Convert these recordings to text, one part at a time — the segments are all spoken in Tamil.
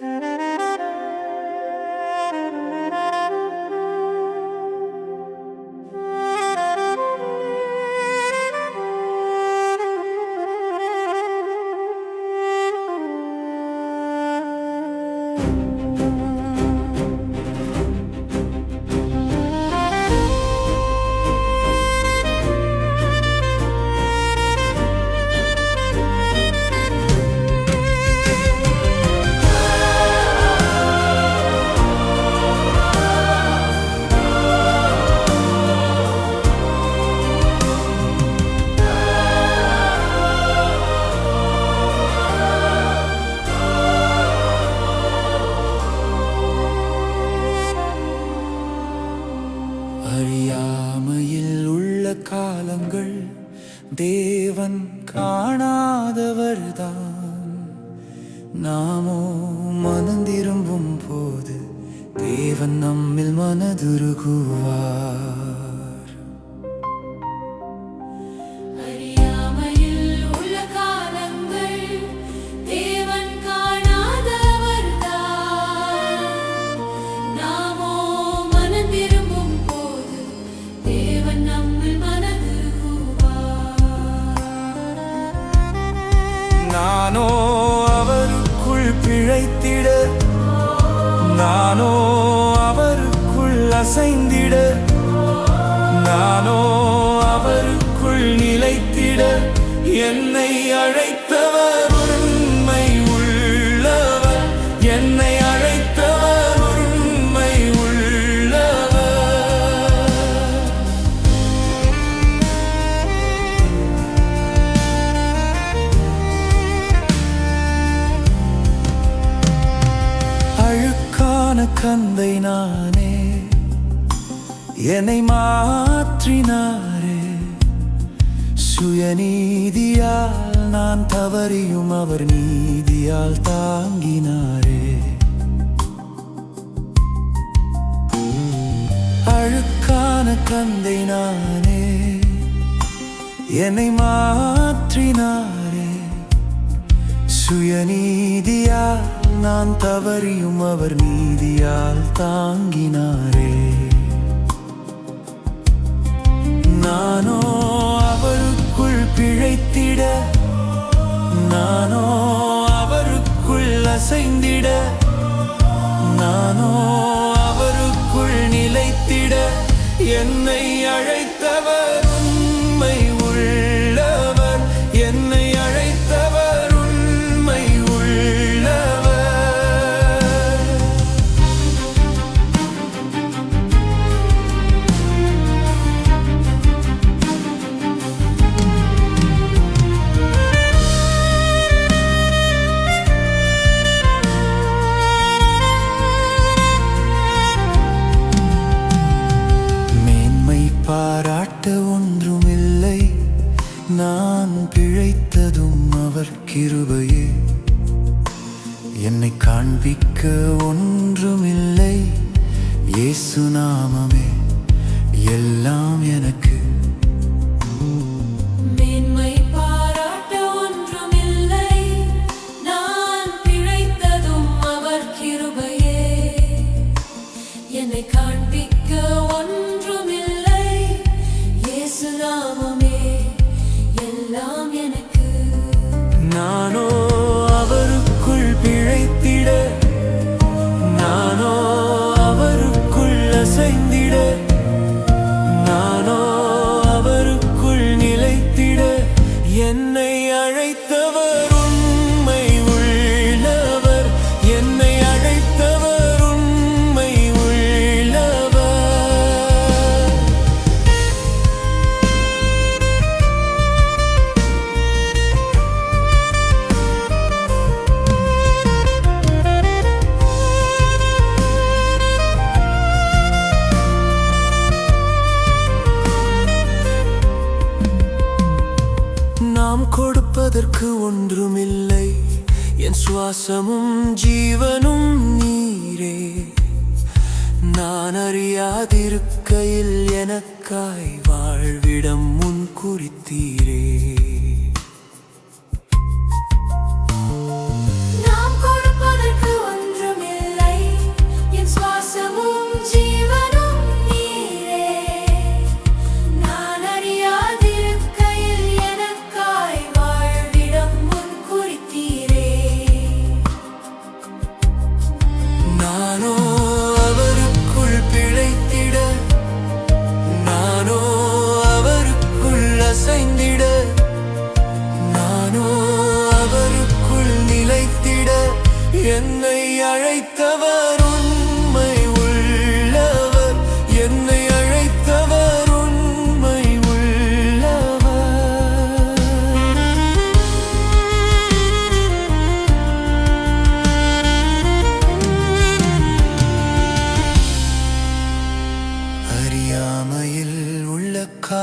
Mm-hmm. உள்ள காலங்கள் தேவன் காணாதவர்தான். நாமோ மனந்திரும்பும் போது தேவன் நம்மில் மனதுருகுவார். நானோ அவருக்குள் பிழைத்திட. நானோ அவருக்குள் அசைந்திட. நானோ அவருக்குள் நிலைத்திட. தந்தை நானே. என்னை மாற்றினாரே. சுயநீதியால் நான் தவறியும் அவர் நீதியால் தாங்கினாரே. அழுக்கான தந்தை நானே. என்னை மாற்றினார். சுயநீதியால் நான் தவறியும் அவர் நீதியால் தாங்கினாரே. காண்பிக்க ஒன்றுமில்லை. இயேசு நாமமே எல்லாம் எனக்கு. காண்பிக்க ஒன்றுமில்லை. இயேசு நாமமே எல்லாம் எனக்கு. நானோ ஒன்றுமில்லை. என் சுவாசமும் ஜீவனும் நீரே. நான் அறியாதிருக்கையில் எனக்காய் வாழ்விடம் முன் குறித்தீரே.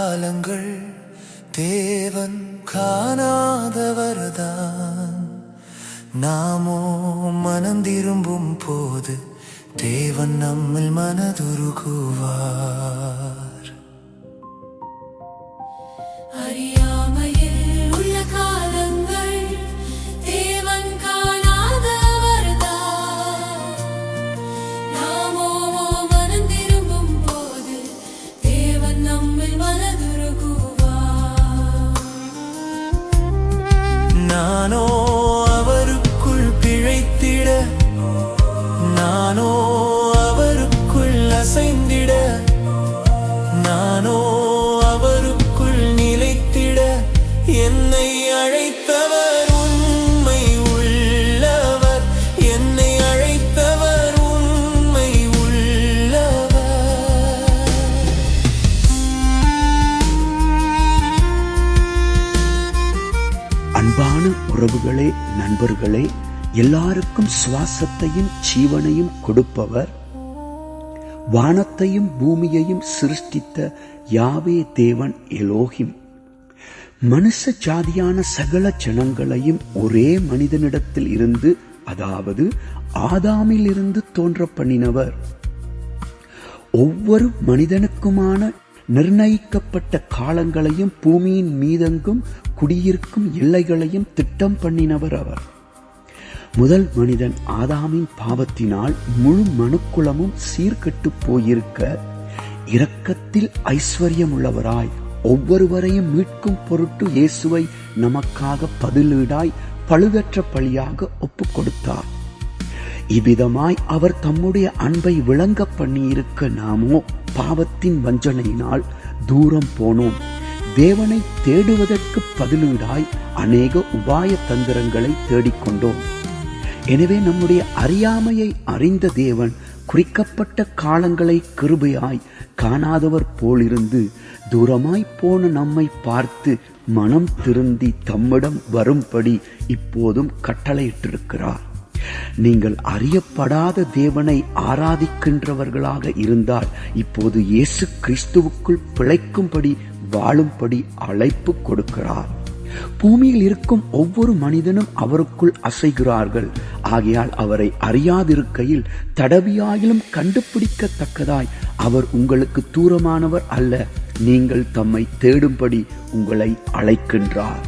காலங்கள் தேவன் காணாதவர்தான். நாமோ மனந்திரும்பும் போது தேவன் நம்மில் மனதுருகுவார். உறவுகளே நண்பர்களே எல்லாருக்கும் சுவாசத்தையும் ஜீவனையும் கொடுப்பவர் வானத்தையும் பூமியையும் சிருஷ்டித்த யாவே தேவன் எலோகிம். மனுஷ ஜாதியான சகல ஜனங்களையும் ஒரே மனிதனிடத்தில் இருந்து அதாவது ஆதாமில் இருந்து தோன்ற பண்ணினவர் ஒவ்வொரு மனிதனுக்குமான நிர்ணயிக்கப்பட்ட காலங்களையும் பூமியின் மீதெங்கும் குடியிருக்கும் எல்லைகளையும் திட்டம் பண்ணினவர் அவர். முதல் மனிதன் ஆதாமின் பாவத்தினால் முழு மனுக்குளமும் சீர்கெட்டு போயிருக்க இரக்கத்தில் ஐஸ்வர்யமுள்ளவராய் ஒவ்வொருவரையும் மீட்கும் பொருட்டு இயேசுவை நமக்காக பதிலீடாய் பழுதற்ற பழியாக ஒப்புக் கொடுத்தார். இவ்விதமாய் அவர் தம்முடைய அன்பை விளங்க பண்ணியிருக்க நாமோ பாவத்தின் வஞ்சனையினால் தூரம் போனோம். தேவனை தேடுவதற்கு பதிலீடாய் அநேக உபாய தந்திரங்களை தேடிக்கொண்டோம். எனவே நம்முடைய அறியாமையை அறிந்த தேவன் குறிக்கப்பட்ட காலங்களை கிருபையாய் காணாதவர் போலிருந்து தூரமாய் போன நம்மை பார்த்து மனம் திருந்தி தம்மிடம் வரும்படி இப்போதும் கட்டளையிட்டிருக்கிறார். நீங்கள் அறியப்படாத தேவனை ஆராதிக்கின்றவர்களாக இருந்தால் இப்போது இயேசு கிறிஸ்துவுக்குள் பிழைக்கும்படி வாழும்படி அழைப்பு கொடுக்கிறார். பூமியில் இருக்கும் ஒவ்வொரு மனிதனும் அவருக்குள் அசைகிறார்கள். ஆகையால் அவரை அறியாதிருக்கையில் தடவியாயிலும் கண்டுபிடிக்கத்தக்கதாய் அவர் உங்களுக்கு தூரமானவர் அல்ல நீங்கள் தம்மை தேடும்படி உங்களை அழைக்கின்றார்.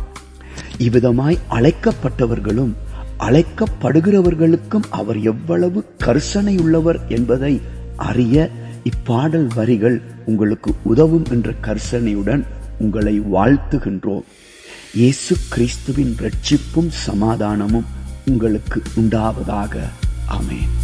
இவ்விதமாய் அழைக்கப்பட்டவர்களும் அழைக்கப்படுகிறவர்களுக்கும் அவர் எவ்வளவு கரிசனையுள்ளவர் என்பதை அறிய இப்பாடல் வரிகள் உங்களுக்கு உதவும் என்ற கரிசனையுடன் உங்களை வாழ்த்துகின்றோம். இயேசு கிறிஸ்துவின் ரட்சிப்பும் சமாதானமும் உங்களுக்கு உண்டாவதாக. ஆமென்.